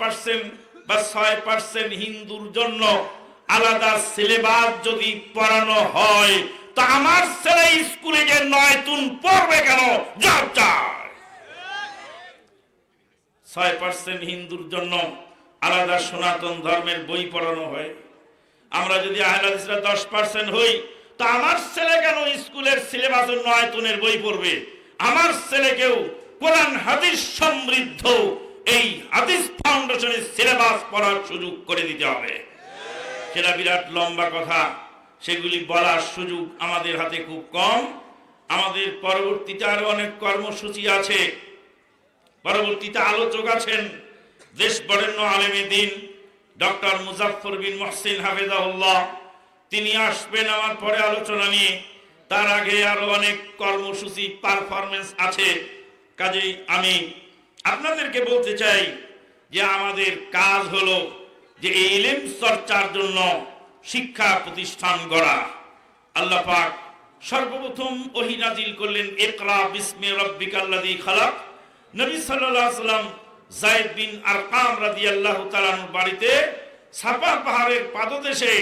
Percent বা ছয় percent হিন্দুর জন্য আলাদা সিলেবাস যদি পড়ানো হয়, তা আমার ছেলে স্কুলে যে নয় তুন পড়বে কেন? জব ছয় পার্সেন্ট হিন্দুর জন্য আলাদা সনাতন ধর্মের বই পড়ানো হয়। আমরা যদি আহলাদিসরা দশ পার্সেন্ট হই, তা আমার ছেলে কেন স্কুলের সিলেবাস নয় তুনের বই পড়বে? আমার ছেলেকেও কোরআন হাদিস সমৃদ্ধ এই হাদিস ফাউন্ডেশনের সিলেবাস পড়ার সুযোগ করে দিতে হবে। সেটা বিরাট লম্বা কথা। সেগুলি বলার সুযোগ আমাদের হাতে খুব কম। আমাদের পরবর্তীতে আরও অনেক কর্মসূচি আছে। পরবর্তীতে আলোচক আছেন দেশ বরেণ্য আলেমী দিন ডক্টর মুজাফর বিন মহসিন হাফেজাউল্লাহ তিনি আসবেন আমার পরে আলোচনা নিয়ে। তার আগে আরও অনেক কর্মসূচি পারফরমেন্স আছে। কাজেই আমি আপনাদেরকে বলতে চাই যে আমাদের কাজ হলো যে এই ইলেম চর্চার জন্য শিক্ষা প্রতিষ্ঠান গড়া। আল্লাহ পাক সর্বপ্রথম ওহী নাজিল করলেন, ইকরা বিস্মি রব্বিকাল্লাযী খালাক। নবী আলাইহি সাল্লাম যায়েদ বিন আরকাম রাদিয়াল্লাহু তাআলার বাড়িতে সাফা পাহাড়ের পাদদেশে